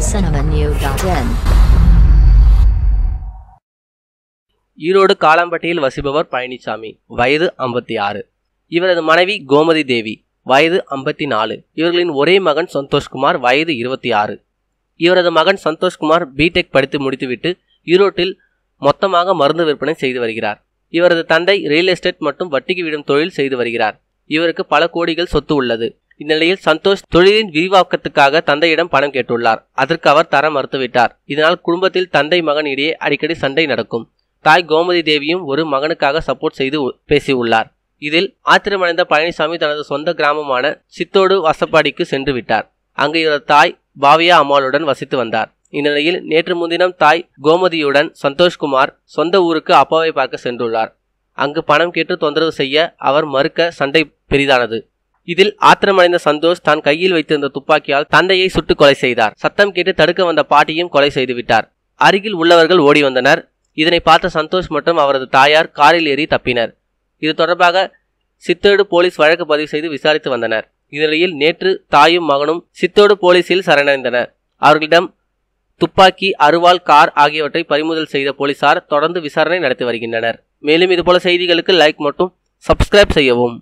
tamilcinemanew.in Erode காலாம்பட்டியில் வசிப்பவர் Palaniswami வயது ஐம்பத்தி ஆறு. இவரது மனைவி கோமதி தேவி. வயது ஐம்பத்தி நாலு. இவர்களின் ஒரே மகன் சந்தோஷ்குமார் வயது இருபத்தி ஆறு. இவரது மகன் சந்தோஷ்குமார் பிடெக் படித்து முடித்துவிட்டு ஈரோட்டில் மொத்தமாக மருந்து விற்பனை செய்து வருகிறார். இவரது தந்தை ரியல் எஸ்டேட் மற்றும் வட்டிக்கு விடும் தொழில் செய்து வருகிறார். இவருக்கு பல கோடிகள் சொத்து உள்ளது. இந்நிலையில் சந்தோஷ் தொழிலின் விரிவாக்கத்துக்காக தந்தையிடம் பணம் கேட்டுள்ளார். அதற்கு அவர் தர மறுத்துவிட்டார். இதனால் குடும்பத்தில் தந்தை மகன் இடையே அடிக்கடி சண்டை நடக்கும். தாய் கோமதி தேவியும் ஒரு மகனுக்காக சப்போர்ட் செய்து பேசியுள்ளார். இதில் ஆத்திரமடைந்த பழனிசாமி தனது சொந்த கிராமமான சித்தோடு வசப்பாடிக்கு சென்று விட்டார். அங்கு இவரது தாய் பாவியா அம்மாளுடன் வசித்து வந்தார். இந்நிலையில் நேற்று முன்தினம் தாய் கோமதியுடன் சந்தோஷ்குமார் சொந்த ஊருக்கு அப்பாவை பார்க்க சென்றுள்ளார். அங்கு பணம் கேட்டு தொந்தரவு செய்ய அவர் மறுக்க சண்டை பெரிதானது. இதில் ஆத்திரமடைந்த சந்தோஷ் தான் கையில் வைத்திருந்த துப்பாக்கியால் தந்தையை சுட்டு கொலை செய்தார். சத்தம் கேட்டு தடுக்க வந்த பாட்டியும் கொலை செய்துவிட்டார் அருகில் உள்ளவர்கள் ஓடி வந்தனர். இதனை பார்த்த சந்தோஷ் மற்றும் அவரது தாயார் காரில் ஏறி தப்பினர். இது தொடர்பாக சித்தோடு போலீஸ் வழக்கு பதிவு செய்து விசாரித்து வந்தனர். இந்நிலையில் நேற்று தாயும் மகனும் சித்தோடு போலீசில் சரணடைந்தனர். அவர்களிடம் துப்பாக்கி அருவாள் கார் ஆகியவற்றை பறிமுதல் செய்த போலீசார் தொடர்ந்து விசாரணை நடத்தி வருகின்றனர். மேலும் இதுபோல செய்திகளுக்கு லைக் மற்றும் சப்ஸ்கிரைப் செய்யவும்.